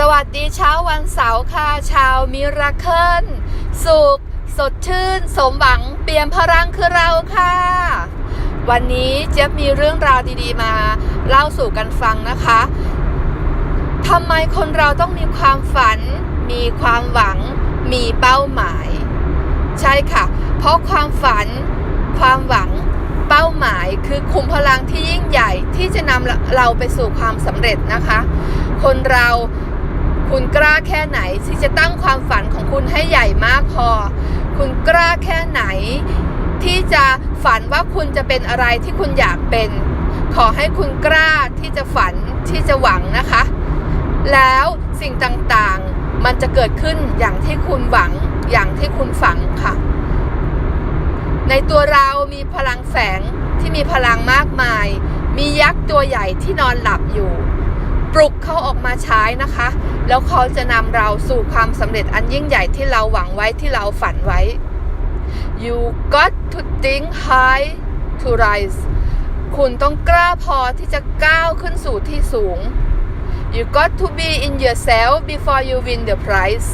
สวัสดีเช้าวันเสาร์ค่ะ ชาวมิราเคิลสุข สดชื่น สมหวัง เปลี่ยมพลังคือเราค่ะ วันนี้เจี๊บมีเรื่องราวดีๆมา เล่าสู่กันฟังนะคะทำไมคนเราต้องมีความฝัน มีความหวัง มีเป้าหมาย ใช่ค่ะ เพราะความฝัน ความหวัง เป้าหมายคือคุมพลังที่ยิ่งใหญ่ที่จะนำเราไปสู่ความสำเร็จนะคะ คนเรา คุณกล้าแค่ไหนที่จะตั้งความฝันของคุณให้ใหญ่มากพอ คุณกล้าแค่ไหน ที่จะฝันว่าคุณจะเป็นอะไรที่คุณอยากเป็น ขอให้คุณกล้าที่จะฝันที่จะหวังนะคะ แล้วสิ่งต่างๆมันจะเกิดขึ้นอย่างที่คุณหวังอย่างที่คุณฝังค่ะ ในตัวเรามีพลังแฝงที่มีพลังมากมาย มียักษ์ตัวใหญ่ที่นอนหลับอยู่ ปลุกเขาออกมาใช้นะคะ แล้วเขาจะนำเราสู่ความสำเร็จอันยิ่งใหญ่ที่เราหวังไว้ที่เราฝันไว้ you got to think high to rise คุณต้องกล้าพอที่จะก้าวขึ้นสู่ที่สูง you got to be in yourself before you win the prize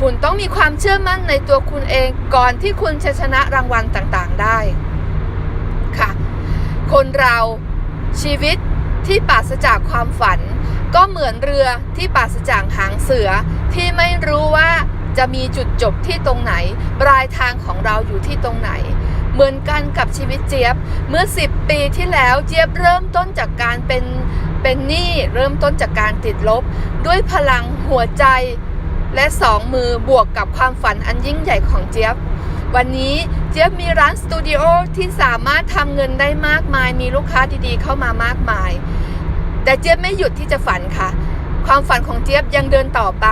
คุณต้องมีความเชื่อมั่นในตัวคุณเองก่อนที่คุณจะชนะรางวัลต่างๆได้ ค่ะ คนเราชีวิต ที่ปราศจากความฝัน ก็เหมือนเรือที่ปราศจากหางเสือ ที่ไม่รู้ว่าจะมีจุดจบที่ตรงไหน ปลายทางของเราอยู่ที่ตรงไหน เหมือนกันกับชีวิตเจี๊ยบ เมื่อ 10 ปีที่แล้วเจี๊ยบเริ่มต้นจากการเป็นเป็นหนี้เริ่มต้นจากการติดลบ ด้วยพลังหัวใจและสองมือบวกกับความฝันอันยิ่งใหญ่ของเจี๊ยบ วันนี้ เจี๊ยบมีร้านสตูดิโอที่สามารถทำเงินได้มากมาย มีลูกค้าดีๆ เข้ามามากมาย แต่เจี๊ยบไม่หยุดที่จะฝันค่ะ ความฝันของเจี๊ยบยังเดินต่อไป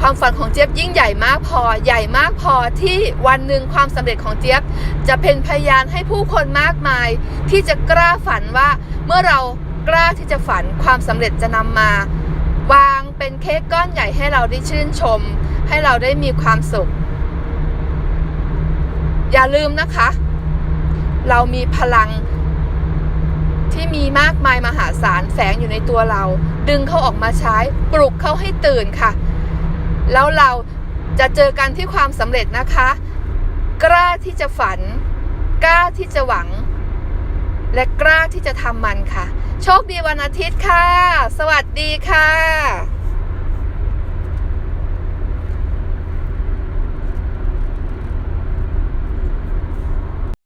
ความฝันของเจี๊ยบยิ่งใหญ่มากพอ ใหญ่มากพอที่วันหนึ่งความสำเร็จของเจี๊ยบ จะเป็นพยานให้ผู้คนมากมาย ที่จะกล้าฝันว่าเมื่อเรากล้าที่จะฝันความสำเร็จจะนำมา วางเป็นเค้กก้อนใหญ่ให้เราได้ชื่นชม ให้เราได้มีความสุข อย่าลืมนะคะ เรามีพลังที่มีมากมายมหาศาลแฝงอยู่ในตัวเรา ดึงเขาออกมาใช้ปลุกเขาให้ตื่นค่ะ แล้วเราจะเจอกันที่ความสำเร็จนะคะ กล้าที่จะฝัน กล้าที่จะหวัง และกล้าที่จะทำมันค่ะ โชคดีวันอาทิตย์ค่ะ สวัสดีค่ะ